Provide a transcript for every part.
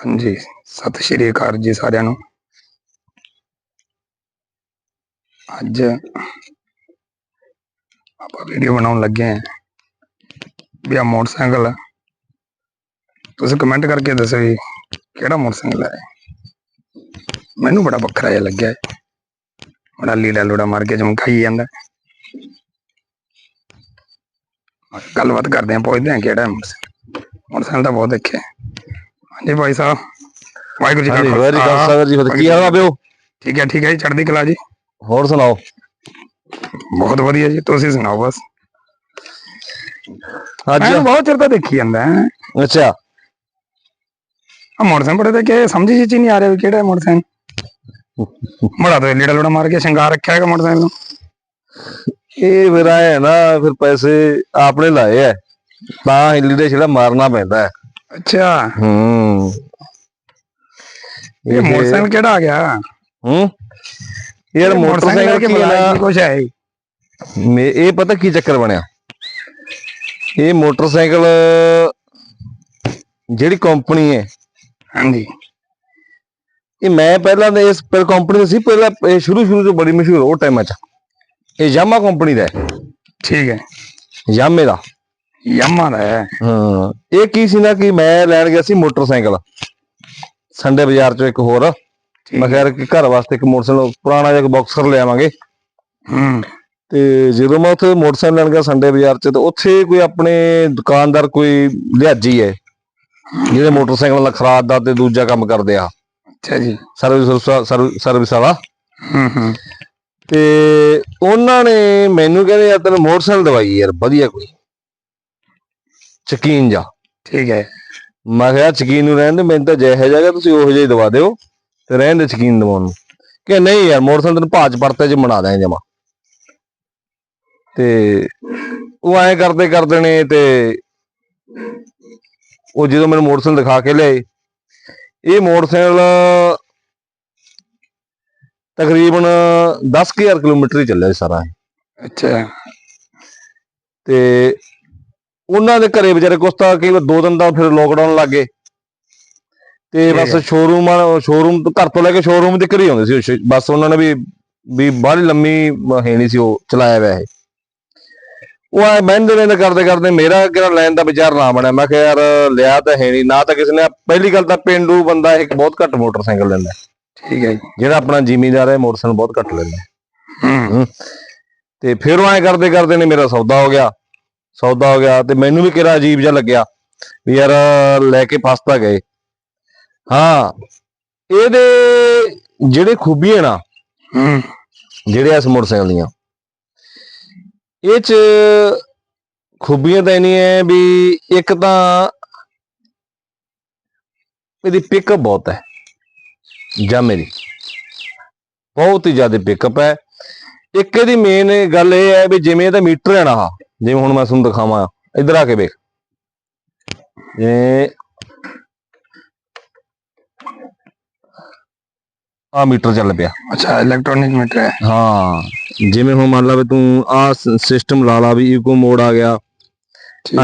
ਹਾਂਜੀ, ਸਤਿ ਸ਼੍ਰੀ ਅਕਾਲ ਜੀ ਸਾਰਿਆਂ ਨੂੰ। ਅੱਜ ਆਪਾਂ ਵੀਡੀਓ ਬਣਾਉਣ ਲੱਗੇ ਹਾਂ। ਵੀ ਆ ਮੋਟਰਸਾਈਕਲ ਤੁਸੀਂ ਕਮੈਂਟ ਕਰਕੇ ਦੱਸੋ ਵੀ ਕਿਹੜਾ ਮੋਟਰਸਾਈਕਲ ਹੈ ਮੈਨੂੰ ਬੜਾ ਵੱਖਰਾ ਜਿਹਾ ਲੱਗਿਆ। ਹੈ। ਬੜਾ ਲੀੜਾ ਲੂੜਾ ਮਾਰ ਕੇ ਚਮਕਾਈ ਜਾਂਦਾ। ਗੱਲਬਾਤ ਕਰਦੇ ਹਾਂ, ਪੁੱਛਦੇ ਹਾਂ ਕਿਹੜਾ ਮੋਟਰਸਾਈਕਲ। ਮੋਟਰਸਾਈਕਲ ਤਾਂ ਬਹੁਤ ਦੇਖਿਆ ਹਾਂਜੀ ਭਾਈ ਸਾਹਿਬ ਵਾਹਿਗੁਰੂ ਜੀ ਕਾ ਹਾਂਜੀ ਖਾਲਸਾ। ਵੈਰੀ ਗੁੱਡ ਸਰ ਜੀ ਕੀ ਹਾਲ ਆ ਬਿਓ ਠੀਕ ਹੈ ਠੀਕ ਹੈ ਜੀ ਚੜ੍ਹਦੀ ਕਲਾ ਜੀ। ਹੋਰ ਸੁਣਾਓ? ਬਹੁਤ ਵਧੀਆ ਜੀ ਤੁਸੀਂ ਸੁਣਾਓ ਬਸ। ਅੱਜ ਮੈਂ ਬਹੁਤ ਚਿਰ ਤੋਂ ਦੇਖੀ ਜਾਂਦਾ ਹੈ। ਅੱਛਾ। ਆ ਮੋਟਰਸਾਈਕਲ ਬੜੇ ਤੇ ਕਿ ਸਮਝ ਚ ਹੀ ਨਹੀਂ ਆ ਰਿਹਾ ਵੀ ਕਿਹੜਾ ਮੋਟਰਸਾਈਕਲ। ਬੜਾ ਤਾਂ ਲੀੜਾ ਲੂੜਾ ਮਾਰ ਕੇ ਸ਼ਿੰਗਾਰ ਰੱਖਿਆ ਹੈਗਾ ਮੋਟਰਸਾਈਕਲ ਨੂੰ। ਇਹ ਫਿਰ ਨਾ ਫਿਰ ਪੈਸੇ ਆਪਣੇ ਲਾਏ ਐ ਤਾਂ ਹਿੱਲੀ ਦੇ ਜਿਹੜਾ ਮਾਰਨਾ ਪੈਂਦਾ ਹੈ। ਅੱਛਾ। ਹੂੰ। ਇਹ ਮੋਟਰਸਾਈਕਲ ਕਿਹੜਾ ਆ ਗਿਆ? ਹੂੰ। ਯਾਰ ਮੋਟਰਸਾਈਕਲ ਕੀ ਨਾ ਕੁਛ ਹੈ। ਮੇ- ਇਹ ਪਤਾ ਕੀ ਚੱਕਰ ਬਣਿਆ? ਇਹ ਮੋਟਰਸਾਈਕਲ ਜਿਹੜੀ ਕੰਪਨੀ ਹੈ। ਹਾਂਜੀ। ਇਹ ਮੈਂ ਪਹਿਲਾਂ ਤਾਂ ਇਸ ਪਰ ਕੰਪਨੀ ਦਾ ਸੀ ਪਹਿਲਾਂ ਇਹ ਸ਼ੁਰੂ ਸ਼ੁਰੂ ਤੋਂ ਬੜੀ ਮਸ਼ਹੂਰ ਉਹ ਟਾਈਮਾਂ 'ਚ। ਇਹ ਯਾਮਾ ਕੰਪਨੀ ਦਾ ਹੈ। ਠੀਕ ਹੈ। ਯਾਮੇ ਦਾ। ਯਾਮਾ ਹੈ। ਹਾਂ ਇਹ ਕੀ ਸੀ ਨਾ ਕਿ ਮੈਂ ਲੈਣ ਗਿਆ ਸੀ ਮੋਟਰਸਾਈਕਲ। ਸੰਡੇ ਬਾਜ਼ਾਰ ਚੋਂ ਇੱਕ ਹੋਰ। ਮੈਂ ਕਿਹਾ ਕਿ ਘਰ ਵਾਸਤੇ ਇੱਕ ਮੋਟਰਸਾਈਕਲ ਪੁਰਾਣਾ ਜਿਹਾ ਬਾਕਸਰ ਲਿਆਵਾਂਗੇ। ਹੂੰ। ਤੇ ਜਦੋਂ ਮੈਂ ਉੱਥੇ ਮੋਟਰਸਾਈਕਲ ਲੈਣ ਗਿਆ ਸੰਡੇ ਬਾਜ਼ਾਰ ਚ ਤੇ ਉੱਥੇ ਕੋਈ ਆਪਣੇ ਦੁਕਾਨਦਾਰ ਕੋਈ ਲਿਆਜੀ ਹੈ। ਜਿਹੜੇ ਮੋਟਰਸਾਈਕਲ ਦਾ ਖਰਾਦ ਦਾ ਤੇ ਦੂਜਾ ਕੰਮ ਕਰਦੇ ਆ। ਅੱਛਾ ਜੀ। ਸਰਵਿਸ ਸਰਵਿਸ ਵਾਲਾ। ਹੂੰ ਹੂੰ। ਤੇ ਉਹਨਾਂ ਨੇ ਮੈਨੂੰ ਕਹਿੰਦੇ ਯਾਰ ਤੈਨੂੰ ਮੋਟਰਸਾਈਕਲ ਦਵਾਈ ਯਾਰ ਵਧੀਆ ਕੋਈ। ਚਕੀਨ ਜਾ। ਠੀਕ ਹੈ। ਮੈਂ ਕਿਹਾ ਚਕੀਨ ਨੂੰ ਰਹਿਣ ਦੇ ਮੈਨੂੰ ਤਾਂ ਜਿਹੇ ਜਗ੍ਹਾ ਤੁਸੀਂ ਉਹੋ ਜਿਹਾ ਹੀ ਦਵਾ ਦਿਓ ਤੇ ਰਹਿਣ ਦੇ ਚਕੀਨ ਦਵਾਉਣ ਨੂੰ। ਕਿ ਨਹੀਂ ਯਾਰ ਮੋਟਰਸਾਈਕਲ ਤੈਨੂੰ ਭਾਜ ਪਰਤੇ ਚ ਬਣਾ ਦਿਆਂ ਜਮਾ। ਤੇ ਉਹ ਐਂ ਕਰਦੇ ਕਰਦੇ ਨੇ ਤੇ ਉਹ ਜਦੋਂ ਮੈਨੂੰ ਮੋਟਰਸਾਈਕਲ ਦਿਖਾ ਕੇ ਲਿਆਏ ਇਹ ਮੋਟਰਸਾਈਕਲ ਤਕਰੀਬਨ 10000 ਕਿਲੋਮੀਟਰ ਹੀ ਚੱਲਿਆ ਸਾਰਾ। ਅੱਛਾ। ਤੇ ਉਹਨਾਂ ਦੇ ਘਰੇ ਵਿਚਾਰੇ ਕੁਛ ਤਾਂ ਕਈ ਵਾਰ ਦੋ ਦਿਨ ਦਾ ਫਿਰ ਲੋਕਡਾਊਨ ਲੱਗ ਗਏ। ਤੇ ਬਸ। ਸ਼ੋਰੂਮ ਸ਼ੋਰੂਮ ਘਰ ਤੋਂ ਲੈ ਕੇ ਸ਼ੋਰੂਮ ਦੇ ਘਰੇ ਹੀ ਆਉਂਦੇ ਸੀ ਬਸ ਉਹਨਾਂ ਨੇ ਵੀ ਵੀ ਬਾਹਲੀ ਲੰਮੀ ਹੈ ਨਹੀਂ ਸੀ ਉਹ ਚਲਾਇਆ ਹੋਇਆ ਇਹ। ਉਹ ਐ ਮਹਿੰਦੇ ਨੇ ਕਰਦੇ ਕਰਦੇ ਮੇਰਾ ਕਿਹੜਾ ਲੈਣ ਦਾ ਵਿਚਾਰ ਨਾ ਬਣਿਆ। ਮੈਂ ਕਿਹਾ ਯਾਰ ਲਿਆ ਤਾਂ ਹੈ ਨਹੀਂ ਨਾ ਤਾਂ ਕਿਸੇ ਨੇ ਪਹਿਲੀ ਗੱਲ ਤਾਂ ਪਿੰਡੂ ਬੰਦਾ ਇੱਕ ਬਹੁਤ ਘੱਟ ਮੋਟਰਸਾਈਕਲ ਲੈਂਦਾ। ਠੀਕ ਹੈ ਜੀ। ਜਿਹੜਾ ਆਪਣਾ ਜ਼ਿਮੀਂਦਾਰ ਹੈ ਮੋਟਰਸਾਈਕਲ ਬਹੁਤ ਘੱਟ ਲੈਂਦਾ। ਹੂੰ। ਤੇ ਫਿਰ ਉਹ ਐਂ ਕਰਦੇ ਕਰਦੇ ਨੇ ਮੇਰਾ ਸੌਦਾ ਹੋ ਗਿਆ। ਸੌਦਾ ਹੋ ਗਿਆ ਤੇ ਮੈਨੂੰ ਵੀ ਕਿਹੜਾ ਅਜੀਬ ਜਿਹਾ ਲੱਗਿਆ ਵੀ ਯਾਰ ਲੈ ਕੇ ਫਸਤਾ ਗਏ। ਹਾਂ ਇਹਦੇ ਜਿਹੜੇ ਖੂਬੀਆਂ ਨਾ ਜਿਹੜੇ ਇਸ ਮੋਟਰਸਾਈਕਲ ਦੀਆਂ ਇਹ ਚ ਖੂਬੀਆਂ ਤਾਂ ਨਹੀਂ ਹੈ ਵੀ ਇੱਕ ਤਾਂ ਇਹਦੀ ਪਿਕਅਪ ਬਹੁਤ ਹੈ ਜਾਂ ਮੇਰੀ। ਬਹੁਤ ਹੀ ਜ਼ਿਆਦਾ ਪਿਕਅਪ ਹੈ। ਇੱਕ ਇਹਦੀ ਮੇਨ ਗੱਲ ਇਹ ਹੈ ਵੀ ਜਿਵੇਂ ਇਹਦਾ ਮੀਟਰ ਹੈ ਨਾ ਆਹ, ਜਿਵੇਂ ਹੁਣ ਮੈਂ ਤੁਹਾਨੂੰ ਦਿਖਾਵਾਂ ਇੱਧਰ ਆ ਕੇ ਵੇਖ। ਇਹ ਆ ਮੀਟਰ ਚੱਲ ਪਿਆ। ਅੱਛਾ ਇਲੈਕਟ੍ਰੋਨਿਕ ਮੀਟਰ ਹੈ। ਹਾਂ ਜਿਵੇਂ ਹੁਣ ਮੰਨ ਲਾ ਵੀ ਤੂੰ ਆ ਸਿਸਟਮ ਲਾ ਲਾ ਵੀ ਈਕੋ ਮੋਡ ਆ ਗਿਆ।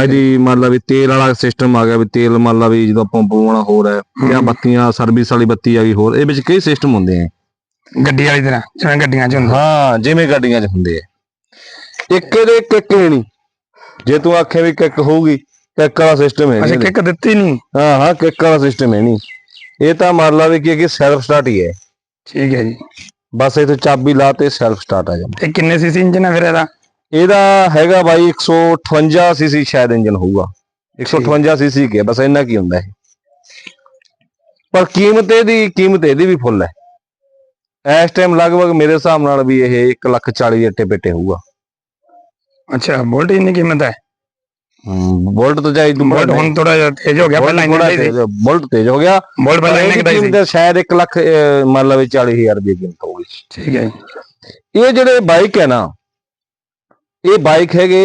ਇਹਦੀ ਮੰਨ ਲਾ ਵੀ ਤੇਲ ਵਾਲਾ ਸਿਸਟਮ ਆ ਗਿਆ ਵੀ ਤੇਲ ਮੰਨ ਲਾ ਵੀ ਜਦੋਂ ਪੰਪ ਪਵਾਉਣਾ ਹੋਰ ਹੈ ਜਾਂ ਹਮ। ਬੱਤੀਆਂ ਸਰਵਿਸ ਵਾਲੀ ਬੱਤੀ ਆ ਗਈ ਹੋਰ ਇਹ ਵਿੱਚ ਕਈ ਸਿਸਟਮ ਹੁੰਦੇ ਆ। ਗੱਡੀ ਵਾਲੀ ਤਰ੍ਹਾਂ ਜਿਵੇਂ ਗੱਡੀਆਂ 'ਚ ਹੁੰਦਾ। ਹਾਂ ਜਿਵੇਂ ਗੱਡੀਆਂ 'ਚ ਹੁੰਦੇ ਆ। ਇੱਕ ਇਹਦੇ ਕਿੱਕ ਹੈ ਨਹੀਂ। ਜੇ ਤੂੰ ਆਖੇ ਵੀ ਕਿੱਕ ਹੋਊਗੀ ਕਿੱਕ ਵਾਲਾ ਸਿਸਟਮ ਹੈ ਅੱਛਾ ਨਹੀਂ। ਕਿੱਕ ਦਿੱਤੀ ਨਹੀਂ। ਹਾਂ ਹਾਂ ਕਿੱਕ ਵਾਲਾ ਸਿਸਟਮ ਹੈ ਨਹੀਂ। ਇਹ ਤਾਂ ਮੰਨ ਲਾ ਵੀ ਕੀ ਹੈ ਕਿ ਸੈਲਫ ਸਟਾਰਟ ਹੀ ਹੈ। ਠੀਕ ਹੈ ਜੀ। ਬਸ ਇਹ ਚਾਬੀ ਲਾ ਤੇ ਸੈਲਫ ਸਟਾਰਟ ਆ ਜਾਂਦਾ ਤੇ ਕਿੰਨੇ ਸੀਸੀ ਇੰਜਨ ਹੈ ਫਿਰ ਇਹਦਾ? ਇਹਦਾ ਹੈਗਾ ਬਾਈ 158 ਸੀਸੀ ਸ਼ਾਇਦ ਇੰਜਨ ਹੋਊਗਾ। 158 ਸੀਸੀ ਕੇ ਬਸ ਇੰਨਾ ਕੀ ਹੁੰਦਾ ਇਹ। ਪਰ ਕੀਮਤ ਇਹਦੀ ਕੀਮਤ ਇਹਦੀ ਵੀ ਫੁੱਲ ਹੈ। ਇਸ ਟਾਈਮ ਲਗਭਗ ਮੇਰੇ ਹਿਸਾਬ ਨਾਲ ਵੀ ਇਹ 1 ਲੱਖ 40 ਦੇ ਅੱਟੇ ਪੇਟੇ ਹੋਊਗਾ। ਅੱਛਾ ਬੋਲਟ ਇੰਨੀ ਕੀਮਤ ਹੈ? ਬੋਲਟ ਤੋਂ ਜਾਈ ਤੂੰ ਬੋਲਟ ਹੁਣ ਥੋੜਾ ਜਿਹਾ ਤੇਜ਼ ਹੋ ਗਿਆ ਪਹਿਲਾਂ ਇੰਨਾ ਨਹੀਂ ਸੀ। ਬੋਲਟ ਤੇਜ਼ ਹੋ ਗਿਆ। ਬੋਲਟ ਪਹਿਲਾਂ ਇੰਨਾ ਕਿਦਾਈ ਸੀ? ਸ਼ਾਇਦ 1 ਲੱਖ ਮੰਨ ਲਵੇ 40000 ਦੀ ਕੀਮਤ ਹੋਊਗੀ ਠੀਕ ਹੈ। ਇਹ ਜਿਹੜੇ ਬਾਈਕ ਹੈ ਨਾ ਇਹ ਬਾਈਕ ਹੈਗੇ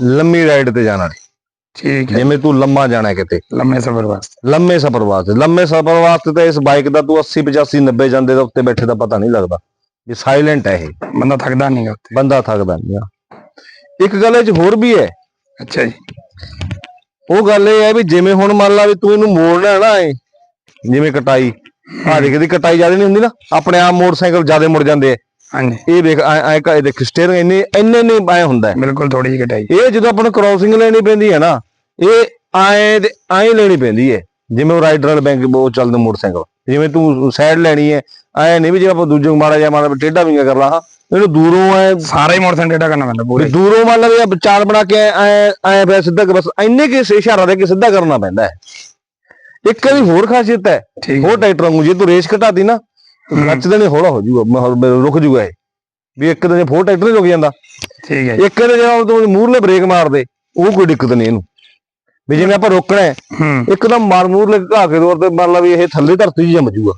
ਲੰਮੀ ਰਾਈਡ ਤੇ ਜਾਣ ਵਾਲੇ। ਠੀਕ ਹੈ। ਜਿਵੇਂ ਤੂੰ ਲੰਮਾ ਜਾਣਾ ਕਿਤੇ। ਲੰਮੇ ਸਫ਼ਰ ਵਾਸਤੇ। ਲੰਮੇ ਸਫ਼ਰ ਵਾਸਤੇ। ਲੰਮੇ ਸਫ਼ਰ ਵਾਸਤੇ ਤਾਂ ਇਸ ਬਾਈਕ ਦਾ ਤੂੰ 80 85 90 ਜਾਂਦੇ ਦਾ ਉੱਤੇ ਬੈਠੇ ਦਾ ਪਤਾ ਨਹੀਂ ਲੱਗਦਾ। ਵੀ ਸਾਇਲੈਂਟ ਹੈ ਇਹ। ਬੰਦਾ ਥੱਕਦਾ ਨਹੀਂਗਾ ਬੰਦਾ ਥੱਕਦਾ ਨਹੀਂ ਇੱਕ ਗੱਲ ਇਹ ਚ ਹੋਰ ਵੀ ਹੈ। ਅੱਛਾ ਜੀ। ਉਹ ਗੱਲ ਇਹ ਹੈ ਵੀ ਜਿਵੇਂ ਹੁਣ ਮੰਨ ਲਾ ਵੀ ਤੂੰ ਇਹਨੂੰ ਮੋੜਨਾ ਹੈ ਨਾ ਇਹ ਜਿਵੇਂ ਕਟਾਈ। ਆ ਦੇਖ ਇਹਦੀ ਕਟਾਈ ਜ਼ਿਆਦਾ ਨਹੀਂ ਹੁੰਦੀ ਨਾ। ਆਪਣੇ ਆਮ ਮੋਟਰਸਾਈਕਲ ਜ਼ਿਆਦਾ ਮੁੜ ਜਾਂਦੇ ਆ। ਹਾਂਜੀ। ਇਹ ਦੇਖ ਐ ਐ ਦੇਖ ਸਟੀਅਰਿੰਗ ਇੰਨੇ ਇੰਨੇ ਨੇ ਐ ਹੁੰਦਾ ਹੈ। ਬਿਲਕੁਲ ਥੋੜੀ ਜਿਹੀ ਕਟਾਈ। ਇਹ ਜਦੋਂ ਆਪਾਂ ਨੂੰ ਕ੍ਰਾਸਿੰਗ ਲੈਣੀ ਪੈਂਦੀ ਹੈ ਨਾ ਇਹ ਐ ਤੇ ਐ ਲੈਣੀ ਪੈਂਦੀ ਹੈ। ਜਿਵੇਂ ਉਹ ਰਾਈਡਰ ਵਾਲੇ ਬੈਂਕ ਬਹੁਤ ਚੱਲਦੇ ਮੋਟਰਸਾਈਕਲ। ਜਿਵੇਂ ਤੂੰ ਸਾਈਡ ਲੈਣੀ ਹੈ ਐ ਨਹੀਂ ਵੀ ਜੇ ਆਪਾਂ ਦੂਜੇ ਨੂੰ ਮਾੜਾ ਜਿਹਾ ਮਾੜਾ ਟੇਢਾ ਵੀ ਕਰ ਲਾ ਹਾਂ। ਇਹਨੂੰ ਦੂਰੋਂ ਐ ਸਾਰਾ ਹੀ ਮੋਟਰਸਾਈਕਲ ਟੇਢਾ ਕਰਨਾ ਪੈਂਦਾ ਪੂਰੇ। ਦੂਰੋਂ ਮੰਨ ਲਵੇ ਵਿਚਾਰ ਬਣਾ ਕੇ ਐ ਐ ਫਿਰ ਸਿੱਧਾ ਬਸ ਇੰਨੇ ਕਿ ਇਸ਼ਾਰਾ ਦੇ ਕੇ ਸਿੱਧਾ ਕਰਨਾ ਪੈਂਦਾ ਹੈ। ਇੱਕ ਇਹਦੀ ਹੋਰ ਖਾਸੀਅਤ ਹੈ ਹੋਰ ਟਰੈਕਟਰਾਂ ਨੂੰ ਜੇ ਤੂੰ ਰੇਸ ਘਟਾਦੀ ਨਾ ਹੂੰ। ਕਲੱਚ ਦੇ ਨੇ ਹੌਲਾ ਹੋ ਜਾਊਗਾ ਰੁਕ ਜਾਊਗਾ ਇਹ। ਵੀ ਇੱਕ ਦਿਨ ਫੋਰ ਟਰੈਕਟਰ ਰੁਕ ਜਾਂਦਾ। ਠੀਕ ਹੈ ਇੱਕ ਦੇ ਜਦੋਂ ਤੂੰ ਮੂਰਲੇ ਬ੍ਰੇਕ ਮਾਰ ਦੇ ਉਹ ਕੋਈ ਦਿੱਕਤ ਨਹੀਂ ਇਹਨੂੰ। ਵੀ ਜਿਵੇਂ ਆਪਾਂ ਰੋਕਣਾ ਹੈ ਇੱਕਦਮ ਮਾਰ ਮੂਰਲੇ ਘਾ ਕੇ ਦੌਰ ਤੇ ਮੰਨ ਲਾ ਵੀ ਇਹ ਥੱਲੇ ਧਰਤੀ 'ਚ ਜੰਮ ਜਾਊਗਾ।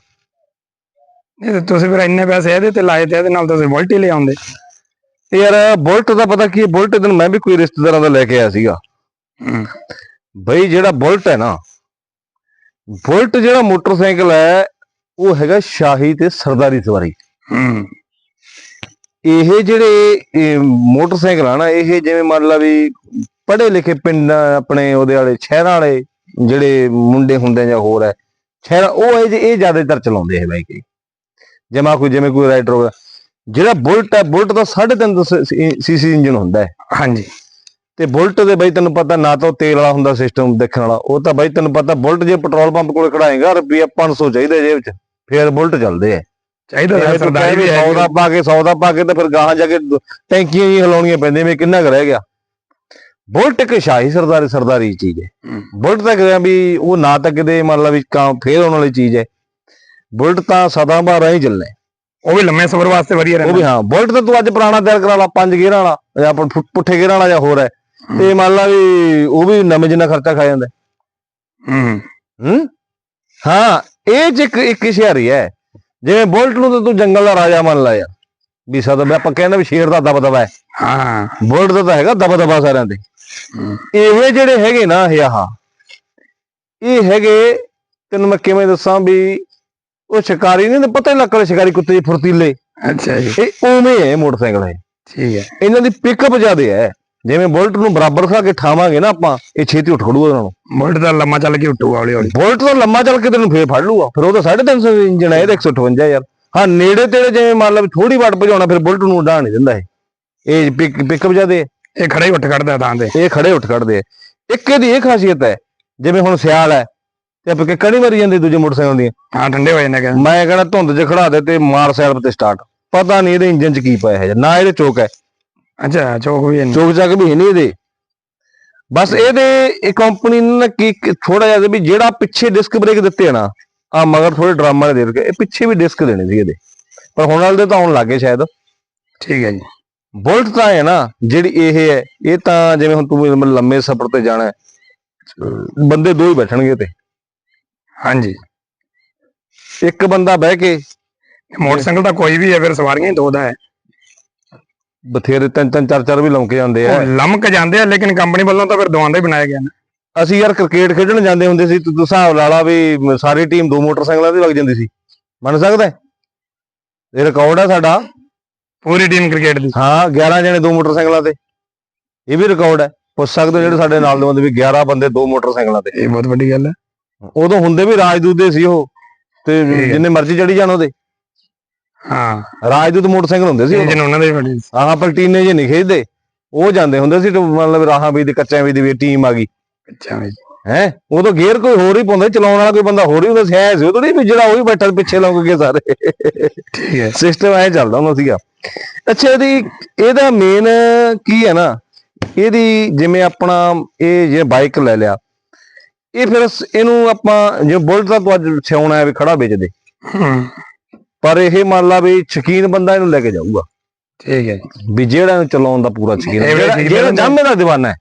ਇਹ ਤਾਂ ਤੁਸੀਂ ਫਿਰ ਇੰਨੇ ਪੈਸੇ ਇਹਦੇ ਤੇ ਲਾਏ ਤੇ ਇਹਦੇ ਨਾਲ ਤੁਸੀਂ ਵੋਲਟ ਹੀ ਲੈ ਆਉਂਦੇ। ਤੇ ਯਾਰ ਬੁਲਟ ਦਾ ਪਤਾ ਕੀ ਹੈ ਬੁਲਟ ਦਿਨ ਮੈਂ ਵੀ ਕੋਈ ਰਿਸ਼ਤੇਦਾਰਾਂ ਦਾ ਲੈ ਕੇ ਆਇਆ ਸੀਗਾ। ਬਈ ਜਿਹੜਾ ਬੁਲਟ ਹੈ ਨਾ ਬੁਲਟ ਜਿਹੜਾ ਮੋਟਰਸਾਈਕਲ ਹੈ ਉਹ ਹੈਗਾ ਸ਼ਾਹੀ ਤੇ ਸਰਦਾਰੀ ਸਵਾਰੀ। ਇਹ ਜਿਹੜੇ ਮੋਟਰਸਾਈਕਲ ਆ ਨਾ ਇਹ ਜਿਵੇਂ ਮੰਨ ਲਾ ਵੀ ਪੜ੍ਹੇ ਲਿਖੇ ਪਿੰਡ ਆਪਣੇ ਉਹਦੇ ਵਾਲੇ ਸ਼ਹਿਰਾਂ ਵਾਲੇ ਜਿਹੜੇ ਮੁੰਡੇ ਹੁੰਦੇ ਜਾਂ ਹੋਰ ਹੈ ਸ਼ਹਿਰ ਉਹ ਇਹ ਜ਼ਿਆਦਾਤਰ ਚਲਾਉਂਦੇ ਹੈ ਬਾਈਕ ਜਮਾ ਕੋਈ ਜਿਵੇਂ ਕੋਈ ਰਾਈਡਰ ਹੋਗਾ ਜਿਹੜਾ ਬੁਲਟ ਹੈ ਬੁਲਟ ਦਾ 3.5 ਸੀਸੀ ਇੰਜਨ ਹੁੰਦਾ ਹੈ। ਹਾਂਜੀ। ਤੇ ਬੁਲਟ ਦੇ ਬਈ ਤੈਨੂੰ ਪਤਾ ਨਾ ਤਾਂ ਤੇਲ ਵਾਲਾ ਹੁੰਦਾ ਸਿਸਟਮ ਦੇਖਣ ਵਾਲਾ। ਉਹ ਤਾਂ ਬਈ ਤੈਨੂੰ ਪਤਾ ਬੁਲਟ ਜੇ ਪੈਟਰੋਲ ਪੰਪ ਕੋਲ ਖੜਾਏਗਾ ਰੁਪਈਆ 500 ਚਾਹੀਦਾ ਜੇਬ 'ਚ। ਫੇਰ ਬੁਲਟ ਚੱਲਦੇ ਆ। ਚਾਹੀਦਾ ਸਰਦਾਰੀ ਵੀ ਹੈ 100 ਦਾ ਪਾ ਕੇ 100 ਦਾ ਪਾ ਕੇ ਤੇ ਫਿਰ ਗਾਹਾਂ ਜਾ ਕੇ ਟੈਂਕੀਆਂ ਹੀ ਹਿਲਾਉਣੀਆਂ ਪੈਂਦੀਆਂ ਵੀ ਕਿੰਨਾ ਕੁ ਰਹਿ ਗਿਆ। ਬੁਲਟ ਇੱਕ ਸ਼ਾਹੀ ਸਰਦਾਰੀ ਸਰਦਾਰੀ ਚੀਜ਼ ਹੈ। ਬੁਲਟ ਤਾਂ ਕਿਹਾ ਵੀ ਉਹ ਨਾ ਤਾਂ ਕਿਤੇ ਮੰਨ ਲਾ ਵੀ ਕਾਂ ਫੇਰ ਆਉਣ ਵਾਲੀ ਚੀਜ਼ ਹੈ। ਬੁਲਟ ਤਾਂ ਸਦਾ ਬਾਹਰ ਹੀ ਚੱਲਣਾ। ਹੈ। ਉਹ ਵੀ ਲੰਮੇ ਸਫ਼ਰ ਵਾਸਤੇ ਵਧੀਆ ਉਹ ਰਹਿੰਦਾ। ਵੀ ਹਾਂ ਬੁਲਟ ਤਾਂ ਤੂੰ ਅੱਜ ਪੁਰਾਣਾ ਤਿਆਰ ਕਰਾ ਲਾ ਪੰਜ ਗੇਅਰਾਂ ਵਾਲਾ ਜਾਂ ਪੁ- ਪੁ- ਪੁੱਠੇ ਗੇਅਰਾਂ ਵਾਲਾ ਜਾਂ ਹੋਰ ਹੈ। ਤੇ ਮੰਨ ਲਾ ਵੀ ਉਹ ਵੀ ਨਵੇਂ ਜਿੰਨਾ ਖਰਚਾ ਖਾ ਜਾਂਦਾ। ਹੈ। ਹੂੰ। ਹੂੰ? ਹਾਂ ਇਹ ਚ ਇੱਕ ਇੱਕ ਇਸ਼ਾਰੀ ਹੈ। ਜਿਵੇਂ ਬੁਲਟ ਨੂੰ ਤਾਂ ਤੂੰ ਜੰਗਲ ਦਾ ਰਾਜਾ ਮੰਨ ਲਾ ਯਾਰ। ਵੀ ਸਦਾ ਵੀ ਆਪਾਂ ਕਹਿੰਦੇ ਵੀ ਸ਼ੇਰ ਦਾ ਦਬਦਬਾ ਹੈ। ਹਾਂ। ਬੁਲਟ ਦਾ ਤਾਂ ਹੈਗਾ ਦਬਦਬਾ ਸਾਰਿਆਂ ਹੂੰ। ਇਹ ਜਿਹੜੇ ਹੈਗੇ ਨਾ ਇਹ ਆਹ। ਇਹ ਹੈਗੇ ਤੈਨੂੰ ਮੈਂ ਕਿਵੇਂ ਦੱਸਾਂ ਵੀ ਉਹ ਸ਼ਿਕਾਰੀ ਨਹੀਂ ਤੇ ਪਤਾ ਹੀ ਲੱਗ ਸ਼ਿਕਾਰੀ ਕੁੱਤੇ ਜਿਹੇ ਫੁਰਤੀਲੇ। ਅੱਛਾ ਜੀ। ਇਹ ਉਵੇਂ ਹੈ ਮੋਟਰਸਾਈਕਲ ਇਹ। ਠੀਕ ਹੈ। ਇਹਨਾਂ ਦੀ ਪਿਕਅਪ ਜ਼ਿਆਦੇ ਹੈ। ਜਿਵੇਂ ਬੁਲਟ ਨੂੰ ਬਰਾਬਰ ਖਾ ਕੇ ਠਾਵਾਂਗੇ ਨਾ ਆਪਾਂ ਇਹ ਛੇਤੀ ਉੱਠ ਖੜੂਗਾ ਉਹਨਾਂ ਨੂੰ। ਬੁਲਟ ਦਾ ਲੰਮਾ ਚੱਲ ਕੇ ਉੱਟੂਗਾ ਹੌਲੀ ਹੌਲੀ। ਬੁਲਟ ਤਾਂ ਲੰਮਾ ਚੱਲ ਕੇ ਤੈਨੂੰ ਫੇਰ ਫੜ ਲੂਗਾ। ਫਿਰ ਉਹ ਤਾਂ 350 ਇੰਜਣ ਹੈ ਇਹਦਾ 158 ਯਾਰ ਹਾਂ ਨੇੜੇ ਤੇੜੇ ਜਿਵੇਂ ਮੰਨ ਲਾ ਵੀ ਥੋੜੀ ਵਾਟ ਭਜਾਉਣਾ ਫਿਰ ਬੁਲਟ ਨੂੰ ਉਡਾਣ ਨਹੀਂ ਦਿੰਦਾ ਇਹ। ਇਹ ਪਿਕਅਪ ਜਿਆਦੇ ਇਹ ਖੜਾ ਹੀ ਉੱਠ ਕੱਢਦਾ ਤਾਂ ਤੇ ਇਹ ਖੜੇ ਉੱਠ ਖੜਦੇ ਆ ਇੱਕ ਇਹਦੀ ਇਹ ਖਾਸੀਅਤ ਹੈ ਜਿਵੇਂ ਹੁਣ ਸਿਆਲ ਹੈ ਤੇ ਆਪਾਂ ਕਿ ਕਣੀ ਮਰੀ ਜਾਂਦੀ ਦੂਜੇ ਮੋਟਰਸਾਈਕਲ ਦੀਆਂ ਹਾਂ। ਠੰਡੇ ਹੋ ਜਾਂਦੇ ਕਿ ਮੈਂ ਕਹਿੰਦਾ ਧੁੰਦ 'ਚ ਖੜਾ ਦੇ ਤੇ ਮਾਰ ਸਾਈਡ ਤੇ ਸਟਾਰਟ ਪਤਾ ਨਹੀਂ ਇਹਦੇ ਇੰਜਨ 'ਚ ਕੀ ਪਾਇਆ ਹੈ ਨਾ ਇਹਦੇ ਚੋਕ ਹੈ। ਅੱਛਾ ਚੌਕ ਵੀ ਇੰਨੇ ਚੋਕ ਚੱਕ ਵੀ ਨਹੀਂ ਇਹਦੇ। ਬਸ ਇਹਦੇ ਇਹ ਕੰਪਨੀ ਨੇ ਨਾ ਕੀ ਥੋੜਾ ਜਿਹਾ ਵੀ ਜਿਹੜਾ ਪਿੱਛੇ ਡਿਸਕ ਬ੍ਰੇਕ ਦਿੱਤੇ ਨਾ ਆ ਮਗਰ ਥੋੜੇ ਡਰਾਮਾ ਦੇ ਦਿੱਤੇ ਇਹ ਪਿੱਛੇ ਵੀ ਡਿਸਕ ਦੇਣੇ ਸੀ ਇਹਦੇ। ਪਰ ਹੁਣ ਵਾਲੇ ਦੇ ਤਾਂ ਆਉਣ ਲੱਗੇ ਸ਼ਾਇਦ। ਠੀਕ ਹੈ ਜੀ। ਬੁਲਟ ਤਾਂ ਹੈ ਨਾ ਜਿਹੜੀ ਇਹ ਹੈ ਇਹ ਤਾਂ ਜਿਵੇਂ ਹੁਣ ਤੂੰ ਲੰਮੇ ਸਫ਼ਰ ਤੇ ਜਾਣਾ ਬੰਦੇ ਦੋ ਹੀ ਬੈਠਣਗੇ ਤੇ। ਹਾਂਜੀ। ਇੱਕ ਬੰਦਾ ਬਹਿ ਕੇ ਮੋਟਰਸਾਈਕਲ ਤਾਂ ਕੋਈ ਵੀ ਹੈ ਫਿਰ ਸਵਾਰੀਆਂ ਹੀ ਦੋ ਦਾ ਹੈ। ਬਥੇਰੇ ਤਿੰਨ ਤਿੰਨ ਚਾਰ ਚਾਰ ਵੀ ਲੰਮਕੇ ਜਾਂਦੇ ਆ। ਉਹ ਲਮਕ ਜਾਂਦੇ ਆ ਲੇਕਿਨ ਕੰਪਨੀ ਵੱਲੋਂ ਤਾਂ ਫਿਰ ਦੋਵਾਂ ਦਾ ਹੀ ਬਣਾਇਆ ਗਿਆ ਨਾ। ਅਸੀਂ ਯਾਰ ਕ੍ਰਿਕਟ ਖੇਡਣ ਜਾਂਦੇ ਹੁੰਦੇ ਸੀ ਤੂੰ ਹਿਸਾਬ ਲਾ ਲਾ ਵੀ ਸਾਰੀ ਟੀਮ ਦੋ ਮੋਟਰਸਾਈਕਲਾਂ ਤੇ ਲੱਗ ਜਾਂਦੀ ਸੀ। ਮੰਨ ਸਕਦਾ ਹੈ? ਇਹ ਰਿਕਾਰਡ ਹੈ ਸਾਡਾ। ਪੂਰੀ ਟੀਮ ਕ੍ਰਿਕਟ ਦੀ। ਹਾਂ 11 ਜਣੇ ਦੋ ਮੋਟਰਸਾਈਕਲਾਂ ਤੇ। ਇਹ ਵੀ ਰਿਕਾਰਡ ਹੈ। ਪੁੱਛ ਸਕਦੇ ਹੋ ਜਿਹੜੇ ਸਾਡੇ ਨਾਲ ਦੇ ਬੰਦੇ ਵੀ 11 ਬੰਦੇ ਦੋ ਮੋਟਰਸਾਈਕਲਾਂ ਤੇ। ਇਹ ਬਹੁਤ ਵੱਡੀ ਗੱਲ ਹੈ। ਉਦੋਂ ਹੁੰਦੇ ਵੀ ਰਾਜਦੂਤ ਦੇ ਸੀ ਉਹ ਤੇ। ਜਿੰਨੇ ਮਰਜ਼ੀ ਚੜੀ ਜਾਣ ਉਹਦੇ। ਹਾਂ। ਰਾਜਦੂਤ ਮੋਟਰਸਾਈਕਲ ਹੁੰਦੇ ਸੀ ਉਦੋਂ। ਇੰਜਨ ਉਹਨਾਂ ਦੇ ਵੱਡੀ ਆਹ ਪਲਟੀਨੇ ਜੇ ਨਹੀਂ ਖੇਡਦੇ। ਉਹ ਜਾਂਦੇ ਹੁੰਦੇ ਸੀ ਮਤਲਬ ਰਾਹਾਂ ਵੀ ਦੀ ਕੱਚਿਆਂ ਵੀ ਦੀ ਟੀਮ ਆ ਗਈ। ਅੱਛਾ ਵੀ। ਹੈ? ਉਦੋਂ ਗੇਅਰ ਕੋਈ ਹੋਰ ਹੀ ਪਾਉਂਦਾ ਚਲਾਉਣ ਵਾਲਾ ਕੋਈ ਬੰਦਾ ਹੋਰ ਹੀ ਹੁੰਦਾ ਸੀ ਐ ਸੀ। ਉਹ ਥੋੜੀ ਵੀ ਜਿਹੜਾ ਉਹ ਹੀ ਬੈਠਾ ਪਿੱਛੇ ਲੰਘ ਕੇ ਸਾਰੇ। ਠੀਕ ਹੈ। ਸਿਸਟਮ ਐ ਚੱਲਦਾ ਹੁੰਦਾ ਸੀਗਾ। ਅੱਛਾ ਇਹਦੀ ਇਹਦਾ ਮੇਨ ਕੀ ਹੈ ਨਾ? ਇਹਦੀ ਜਿਵੇਂ ਆਪਣਾ ਇਹ ਜੇ ਬਾਈਕ ਲੈ ਲਿਆ ਇਹ ਫਿਰ ਇਹਨੂੰ ਆਪਾਂ ਜੇ ਬੁਲਟ ਦਾ ਤੂੰ ਅੱਜ ਸਿਆਉਣਾ ਹੈ ਵੀ ਖੜਾ ਵੇਚ ਦੇ। ਪਰ ਇਹ ਮੰਨ ਲਾ ਵੀ ਸ਼ਕੀਨ ਬੰਦਾ ਇਹਨੂੰ ਲੈ ਕੇ ਜਾਊਗਾ। ਠੀਕ ਹੈ ਵੀ ਜਿਹੜਾ ਇਹਨੂੰ ਚਲਾਉਣ ਦਾ ਪੂਰਾ ਸ਼ਕੀਨ ਜਿਹੜਾ। ਜਾਮੇ ਦਾ دیਵਾਨਾ ਹੈ।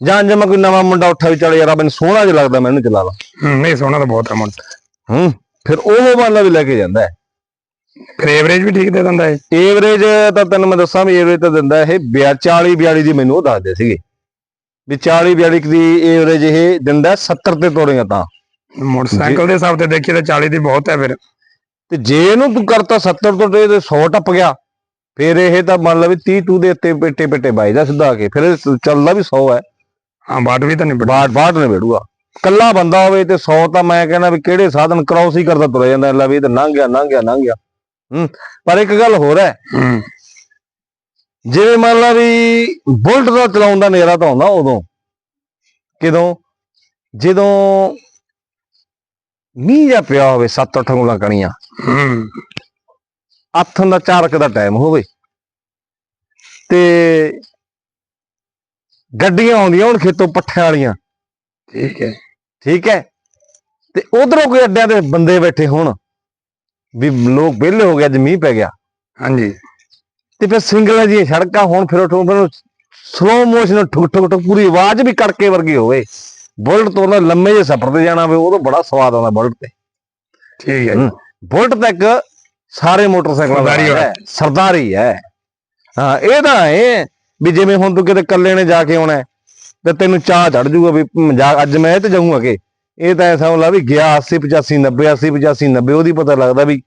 ਜਾਂ ਜੇ ਮੈਂ ਕੋਈ ਨਵਾਂ ਮੁੰਡਾ ਉੱਠਾ ਵੀ ਚੱਲ ਯਾਰ ਮੈਨੂੰ ਸੋਹਣਾ ਜਿਹਾ ਲੱਗਦਾ ਮੈਂ ਇਹਨੂੰ ਚਲਾ ਲਾ। ਨਹੀਂ ਸੋਹਣਾ ਤਾਂ ਬਹੁਤ ਹੈ ਮੋਟਰਸਾਈਕਲ ਹੂੰ ਫਿਰ ਉਹ ਮੰਨ ਲਾ ਵੀ ਲੈ ਕੇ ਜਾਂਦਾ ਹੈ। ਫਿਰ ਐਵਰੇਜ ਵੀ ਠੀਕ ਦੇ ਦਿੰਦਾ ਹੈ ਏਵਰੇਜ ਤਾਂ ਤੈਨੂੰ ਮੈਂ ਦੱਸਾਂ ਵੀ ਏਵਰੇਜ ਤਾਂ ਦਿੰਦਾ ਇਹ 40 42 ਦੀ ਮੈਨੂੰ ਉਹ ਦੱਸਦੇ ਸੀਗੇ। ਵੀ 40 42 ਦੀ ਏਵਰੇਜ ਇਹ ਦਿੰਦਾ 70 ਤੇ ਤੋੜੇਗਾ ਤਾਂ। ਮੋਟਰਸਾਈਕਲ ਦੇ ਹਿਸਾਬ ਤੇ ਦੇਖੀਏ ਤਾਂ 40 ਦੀ ਬਹੁਤ ਹੈ ਫਿਰ। ਤੇ ਜੇ ਇਹਨੂੰ ਤੂੰ ਕਰਤਾ 70 ਤੋਂ ਤੇ 100 ਟੱਪ ਗਿਆ ਫਿਰ ਇਹ ਤਾਂ ਮੰਨ ਲਾ ਵੀ 30 ਟੂ ਦੇ ਉੱਤੇ ਪੇਟੇ ਪੇਟੇ ਵੱਜਦਾ ਸਿੱਧਾ ਆ ਕੇ ਫਿਰ ਚੱਲਦਾ ਵੀ 100 ਹੈ। ਹਾਂ ਬਾਟ ਵੀ ਤਾਂ ਨਹੀਂ ਬਾਟ ਬਾਟ ਨੇ ਵੇੜੂਗਾ ਕੱਲਾ ਬੰਦਾ ਹੋਵੇ ਤੇ 100 ਤਾਂ ਮੈਂ ਕਹਿੰਦਾ ਵੀ ਕਿਹੜੇ ਸਾਧਨ ਕ੍ਰਾਸ ਹੀ ਕਰਦਾ ਤੁਰਿਆ ਜਾਂਦਾ ਲੈ ਵੀ ਇਹ ਤਾਂ ਲੰਘ ਗਿਆ ਲੰਘ ਗਿਆ ਲੰਘ ਗਿਆ। ਹੂੰ ਪਰ ਇੱਕ ਗੱਲ ਹੋਰ ਹੈ। ਹੂੰ। ਜਿਵੇਂ ਮੰਨ ਲਾ ਵੀ ਬੁਲਟ ਦਾ ਚਲਾਉਣ ਦਾ ਨੇਰਾ ਤਾਂ ਆਉਂਦਾ ਉਦੋਂ। ਕਿਦੋਂ? ਜਦੋਂ ਮੀਂਹ ਜਾਂ ਪਿਆ ਹੋਵੇ 7-8 ਉਂਗਲਾਂ ਕਣੀਆਂ। ਹੂੰ। ਆਥਣ ਦਾ ਚਾਰਕ ਦਾ ਟਾਈਮ ਹੋਵੇ। ਤੇ ਗੱਡੀਆਂ ਆਉਂਦੀਆਂ ਹੁਣ ਖੇਤੋਂ ਪੱਠਿਆਂ ਵਾਲੀਆਂ। ਠੀਕ ਹੈ। ਠੀਕ ਹੈ? ਤੇ ਉਧਰੋਂ ਕੋਈ ਅੱਡਿਆਂ ਦੇ ਬੰਦੇ ਬੈਠੇ ਹੋਣ। ਵੀ ਲੋਕ ਵਿਹਲੇ ਹੋ ਗਏ ਅੱਜ ਮੀਂਹ ਪੈ ਗਿਆ। ਹਾਂਜੀ। ਤੇ ਫਿਰ ਸਿੰਗਲ ਜੀ ਸੜਕਾਂ ਹੁਣ ਫਿਰ ਉਠੋ ਫਿਰ ਸਲੋ ਮੋਸ਼ਨ ਠੁਕ ਠੁਕ ਠੁਕ ਪੂਰੀ ਆਵਾਜ਼ ਵੀ ਕੜਕੇ ਵਰਗੀ ਹੋਵੇ। ਬੁਲਟ ਤੋਂ ਨਾ ਲੰਮੇ ਜਿਹੇ ਸਫ਼ਰ ਤੇ ਜਾਣਾ ਹੋਵੇ ਉਦੋਂ ਬੜਾ ਸਵਾਦ ਆਉਂਦਾ ਬੁਲਟ ਤੇ। ਠੀਕ ਹੈ। ਬੁਲਟ ਤਾਂ ਇੱਕ ਸਾਰੇ ਮੋਟਰਸਾਈਕਲਾਂ ਦਾ ਸਰਦਾਰੀ ਹੈ ਹੈ। ਹਾਂ ਇਹ ਤਾਂ ਹੈ ਵੀ ਜਿਵੇਂ ਹੁਣ ਤੂੰ ਕਿਤੇ ਇਕੱਲੇ ਨੇ ਜਾ ਕੇ ਆਉਣਾ ਤੇ ਤੈਨੂੰ ਚਾਹ ਚੜ ਜਾਊਗਾ ਵੀ ਅੱਜ ਮੈਂ ਇਹ ਤੇ ਜਾਊਂਗਾ ਕਿ। ਇਹ ਤਾਂ ਐਸਾ ਹੁੰਦਾ ਵੀ ਗਿਆ 80 85 90 80 85 90 ਉਹਦੀ ਪਤਾ ਲੱਗਦਾ ਵੀ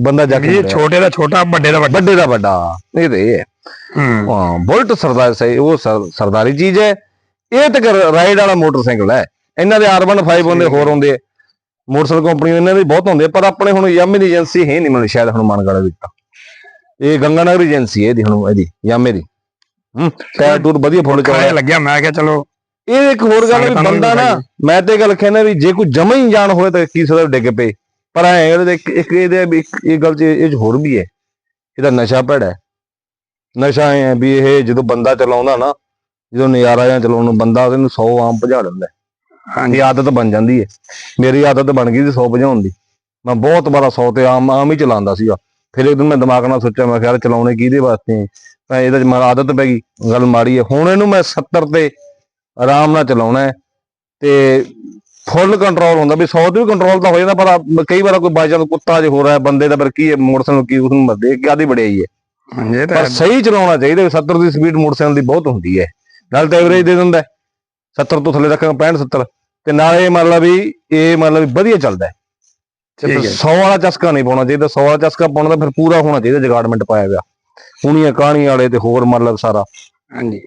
ਬੰਦਾ ਜਾ ਕੇ ਇਹ ਛੋਟੇ ਦਾ ਛੋਟਾ ਵੱਡੇ ਦਾ ਵੱਡਾ। ਵੱਡੇ ਦਾ ਵੱਡਾ। ਇਹ ਤੇ ਇਹ ਹੈ। ਬੁਲਟ ਸਰਦਾਰ ਸਹੀ ਉਹ ਸਰ- ਸਰਦਾਰੀ ਚੀਜ਼ ਹੈ। ਇਹ ਤੇ ਰਾਈਡ ਵਾਲਾ ਮੋਟਰਸਾਈਕਲ ਹੈ। ਇਹਨਾਂ ਦੇ R15 ਹੁੰਦੇ ਹੋਰ ਹੁੰਦੇ। ਮੋਟਰਸਾਈਕਲ ਕੰਪਨੀ ਇਹਨਾਂ ਦੇ ਬਹੁਤ ਹੁੰਦੇ ਪਰ ਆਪਣੇ ਹੁਣ ਯਾਮੇ ਦੀ ਏਜੰਸੀ ਹੈ ਨਹੀਂ ਮੈਨੂੰ ਸ਼ਾਇਦ ਹੁਣ ਮਾਨਗੜਾ ਵਿੱਚ ਇਹ ਗੰਗਾਨਗਰ ਏਜੰਸੀ ਹੈ ਇਹਦੀ ਹੁਣ ਇਹਦੀ ਯਾਮੇ ਦੀ। ਹੂੰ ਟਾਇਰ ਟੂਰ ਵਧੀਆ ਫੁੱਲ ਕਿਰਾਇਆ ਲੱਗਿਆ ਮੈਂ ਕਿਹਾ ਚਲੋ। ਇਹ ਇੱਕ ਹੋਰ ਗੱਲ ਵੀ ਬੰਦਾ ਨਾ। ਮੈਂ ਤੇ ਗੱਲ ਕਹਿੰਦਾ ਵੀ ਜੇ ਕੋਈ ਜਮਾ ਹੀ ਜਾਣ ਹੋਵੇ ਤਾਂ ਕੀ ਸਦਾ ਡਿੱਗ ਪਏ। ਪਰ ਐ ਇਹਦੇ ਇੱਕ ਇੱਕ ਇਹਦੇ ਇਹ ਗੱਲ ਚ ਇਹ ਹੋਰ ਵੀ ਹੈ ਇਹਦਾ ਨਸ਼ਾ ਭੈੜਾ ਹੈ। ਨਸ਼ਾ ਐ ਹੈ ਵੀ ਇਹ ਜਦੋਂ ਬੰਦਾ ਚਲਾਉਂਦਾ ਨਾ ਜਦੋਂ ਨਜ਼ਾਰਾ ਜਾਂ ਚਲਾਉਣ ਨੂੰ ਬੰਦਾ ਉਹਨੂੰ 100 ਆਮ ਭਜਾ ਦਿੰਦਾ। ਹਾਂਜੀ। ਆਦਤ ਬਣ ਜਾਂਦੀ ਹੈ। ਮੇਰੀ ਆਦਤ ਬਣ ਗਈ ਸੀ 100 ਭਜਾਉਣ ਦੀ। ਮੈਂ ਬਹੁਤ ਵਾਰਾ 100 ਤੇ ਆਮ ਆਮ ਹੀ ਚਲਾਉਂਦਾ ਸੀਗਾ। ਫਿਰ ਇੱਕ ਦਿਨ ਮੈਂ ਦਿਮਾਗ ਨਾਲ ਸੋਚਿਆ ਮੈਂ ਯਾਰ ਚਲਾਉਣੇ ਕਿਹਦੇ ਵਾਸਤੇ? ਤਾਂ ਇਹਦਾ ਮੈਨੂੰ ਆਦਤ ਪੈ ਗਈ ਗੱਲ ਮਾੜੀ ਹੈ। ਹੁਣ ਇਹਨੂੰ ਮੈਂ 70 ਤੇ ਆਰਾਮ ਨਾਲ ਚਲਾਉਣਾ ਤੇ ਫੁੱਲ ਕੰਟਰੋਲ ਹੁੰਦਾ ਵੀ 100 ਤੇ ਵੀ ਕੰਟਰੋਲ ਤਾਂ ਹੋ ਜਾਂਦਾ ਪਰ ਕਈ ਵਾਰ ਕੋਈ ਬਾਈਚਾਂਸ ਕੁੱਤਾ ਜੇ ਹੋ ਰਿਹਾ ਬੰਦੇ ਦਾ ਫਿਰ ਕੀ ਹੈ ਮੋਟਰਸਾਈਕਲ ਨੂੰ ਕੀ ਉਸ ਨੂੰ ਮਰਦੇ ਕਿਆਦੀ ਬੜਾਈ ਹੈ। ਹਾਂਜੀ ਇਹ ਤਾਂ ਪਰ ਸਹੀ ਚਲਾਉਣਾ ਚਾਹੀਦਾ 70 ਦੀ ਸਪੀਡ ਮੋਟਰਸਾਈਕਲ ਦੀ ਬਹੁਤ ਹੁੰਦੀ ਹੈ। ਨਾਲ ਤਾਂ ਐਵਰੇਜ ਦੇ ਦਿੰਦਾ ਹੈ। 70 ਤੋਂ ਥੱਲੇ ਤੱਕ 65 70 ਤੇ ਨਾਲੇ ਮੰਨ ਲਾ ਵੀ ਇਹ ਮੰਨ ਲਾ ਵੀ ਵਧੀਆ ਚੱਲਦਾ ਹੈ। ਠੀਕ ਤੇ ਹੈ 100 ਵਾਲਾ ਚਸਕਾ ਨਹੀਂ ਪਾਉਣਾ ਚਾਹੀਦਾ 100 ਵਾਲਾ ਚਸਕਾ ਪਾਉਣਾ ਤਾਂ ਫਿਰ ਪੂਰਾ ਹੋਣਾ ਚਾਹੀਦਾ ਜਗਾੜਮੈਂਟ ਪਾਇਆ ਹੋਇਆ। ਹੁਣੀਆਂ ਕਹਾਣੀ ਵਾਲੇ ਤੇ ਹੋਰ ਮਤਲਬ ਸਾਰਾ। ਹਾਂਜੀ।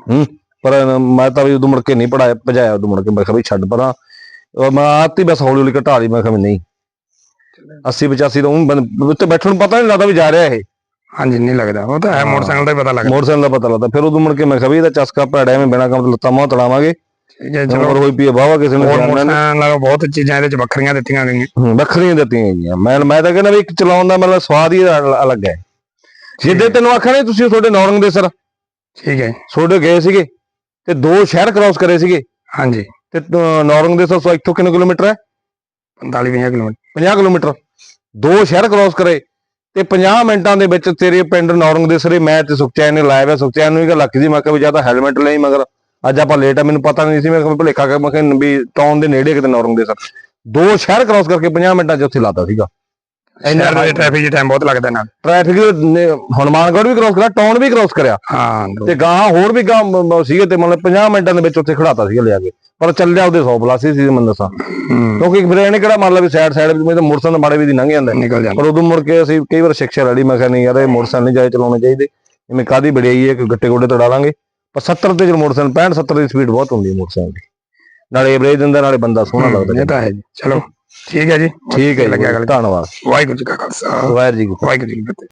ਪਰ ਮੈਂ ਤਾਂ ਵੀ ਉਦੋਂ ਮੁੜ ਕੇ ਨਹੀਂ ਪੜਾਇਆ ਭਜਾਇਆ ਉਦੋਂ ਮੁੜ ਕੇ ਮੈਂ ਕਿਹਾ ਵੀ ਛੱਡ ਪਰਾਂ। ਮੈਂ ਆਤੀ ਬਸ ਹੌਲੀ ਹੌਲੀ ਘਟਾ ਲਈ ਮੈਂ ਕਿਹਾ ਵੀ ਨਹੀਂ। 80 85 ਤਾਂ ਬੰਦ- ਉੱਤੇ ਬੈਠਣ ਨੂੰ ਪਤਾ ਨਹੀਂ ਲੱਗਦਾ ਵੀ ਜਾ ਰਿਹਾ ਇਹ। ਹਾਂਜੀ ਨਹੀਂ ਲੱਗਦਾ। ਉਹ ਤਾਂ ਹੈ। ਮੋਟਰਸਾਈਕਲ ਦਾ ਹੀ ਪਤਾ ਲੱਗਦਾ। ਮੋਟਰਸਾਈਕਲ ਦਾ ਪਤਾ ਲੱਗਦਾ। ਫਿਰ ਉਦੋਂ ਮੁੜ ਕੇ ਮੈਂ ਕਿਹਾ ਵੀ ਇਹਦਾ ਚਸਕਾ ਭੈੜਾ ਐਵੇਂ ਬਿਨਾਂ ਕੰਮ ਤੋਂ ਲੱਤਾਂ ਮਾਂ ਤੜਾਵਾਂਗੇ। ਠੀਕ ਹੈ ਚਲੋ। ਚਲੋ ਹੋਈ ਪਈ ਵਾਵਾ ਕਿਸੇ ਨੇ ਹੋਰ ਸਿਆਣਿਆਂ ਨੇ ਮੋਟਰਸਾਈਕਲ ਨਾਲੋਂ ਬਹੁਤ ਚੀਜ਼ਾਂ ਇਹਦੇ ਚ ਵੱਖਰੀਆਂ ਦਿੱਤੀਆਂ ਗਈਆਂ। ਹੂੰ, ਵੱਖਰੀਆਂ ਦਿੱਤੀਆਂ ਗਈਆਂ। ਮੈਂ ਮੈਂ ਤਾਂ ਕਹਿੰਦਾ ਵੀ ਇੱਕ ਚਲਾਉਣ ਦਾ ਮਤਲਬ ਸਵਾਦ ਹੀ ਅਲ- ਅਲੱਗ ਹੈ। ਜਿੱਦੇ ਤੈਨੂੰ ਨਹੀਂ ਤੁਸੀਂ ਤੁਹਾਡੇ ਨੌਰੰਗ ਦੇ ਸਰ। ਠੀਕ ਹੈ। ਤੁਹਾਡੇ ਗਏ ਸੀਗੇ ਤੇ ਦੋ ਸ਼ਹਿਰ ਕ੍ਰਾਸ ਕਰੇ ਸੀਗੇ। ਹਾਂਜੀ। ਤੇ ਅਹ, ਨੌਰੰਗ ਦੇ ਸਰ ਇੱਥੋਂ ਕਿਲੋਮੀਟਰ ਹੈ? 45 20 ਕਿਲੋਮੀਟਰ 50 ਕਿਲੋਮੀਟਰ। ਦੋ ਸ਼ਹਿਰ ਕ੍ਰਾਸ ਕਰੇ ਤੇ 50 ਮਿੰਟਾਂ ਦੇ ਵਿੱਚ ਤੇਰੇ ਪਿੰਡ ਨੌਰੰਗ ਦੇ ਸਰੇ ਮੈਂ ਤੇ ਸੁਖਚੈਨ ਨੇ ਲਾਇਆ ਹੋਇਆ। ਸੁਖਚੈਨ ਨੂੰ ਵੀ ਗੱਲ ਲੱਗੀ ਸੀ ਮੈਂ ਕਿਹਾ ਵੀ ਜਾਂ ਤਾਂ ਹੈਲਮਟ ਲਈ ਮਗਰ ਅੱਜ ਆਪਾਂ ਲੇਟ ਆ ਮੈਨੂੰ ਪਤਾ ਨਹੀਂ ਸੀ ਮੈਂ ਕਿਹਾ ਵੀ ਭੁਲੇਖਾ ਕਰ ਮੈਂ ਕਿਹਾ ਵੀ ਟਾਊਨ ਦੇ ਨੇੜੇ ਕਿਤੇ ਨੌਰੰਗ ਦੇ ਸਰ। ਦੋ ਸ਼ਹਿਰ ਕ੍ਰਾਸ ਕਰਕੇ 50 ਮਿੰਟਾਂ 'ਚ ਉੱਥੇ ਲਾਤਾ ਸੀਗਾ। ਇੰਨਾ ਟ੍ਰੈਫਿਕ ਦੀ ਟਾਈਮ ਬਹੁਤ ਲੱਗਦਾ ਨਾਲ ਟ੍ਰੈਫਿਕ ਹਨੂਮਾਨਗੜ੍ਹ ਵੀ ਕ੍ਰਾਸ ਕਰਿਆ ਟਾਊਨ ਵੀ ਕ੍ਰਾਸ ਕਰਿਆ। ਹਾਂ ਤੇ ਗਾਂ ਹੋਰ ਵੀ ਗਾਂ ਸੀਗੇ ਤੇ ਮਤਲਬ 50 ਮਿੰਟਾਂ ਦੇ ਵਿੱਚ ਉੱਥੇ ਖੜਾਤਾ ਸੀਗਾ ਲਿਆ ਕੇ। ਪਰ ਚੱਲਿਆ ਉਹਦੇ 100 ਪਲੱਸ ਸੀ ਮੈਂ ਦੱਸਾਂ। ਕਿਉਂਕਿ ਇਹਨੇ ਕਿਹੜਾ ਮੰਨ ਲਾ ਵੀ ਸਾਈਡ ਸਾਈਡ ਵਿੱਚ ਮੇਰੇ ਮੋਟਰਸਾਈਕਲ ਮਾੜੇ ਵੀ ਦੀ ਲੰਘ ਜਾਂਦਾ ਨਿਕਲ ਜਾਂਦਾ। ਪਰ ਉਦੋਂ ਮੁੜ ਕੇ ਅਸੀਂ ਕਈ ਵਾਰ ਸਿੱਖਿਆ ਲੜੀ ਮੈਂ ਕਿਹਾ ਨਹੀਂ ਯਾਰ ਇਹ ਮੋਟਰਸਾਈਕਲ ਨਹੀਂ ਜਾਏ ਚਲਾਉਣੇ ਚਾਹੀਦੇ। ਜਿਵੇਂ ਕਾਦੀ ਬੜਾਈ ਹੈ ਕਿ ਗੱਟੇ ਗੋਡੇ ਤੜਾ ਲਾਂਗੇ। ਪਰ 70 ਤੇ ਜਦੋਂ ਮੋਟਰਸਾਈਕਲ 65 70 ਦੀ ਸਪੀਡ ਬਹੁਤ ਹੁੰਦੀ ਹੈ ਮੋਟਰਸਾਈਕਲ ਦੀ। ਨਾਲੇ ਐਵਰੇਜ ਦਿੰਦਾ ਨਾਲੇ ਬੰਦਾ ਸੋਹਣਾ ਲੱਗਦਾ ਇਹ ਤਾਂ ਹੈ ਜੀ। ਚਲੋ। ਠੀਕ ਹੈ ਜੀ। ਠੀਕ ਹੈ ਲੱਗਿਆ ਗੱਲ ਧੰਨਵਾਦ। ਵਾਹਿਗੁਰੂ ਜੀ ਕਾ ਖਾਲਸਾ। ਵਾਹਿਗੁਰੂ ਜੀ ਕੀ ਫਤਿਹ। ਵਾਹਿਗੁਰੂ ਜੀ ਕੀ ਫਤਿਹ।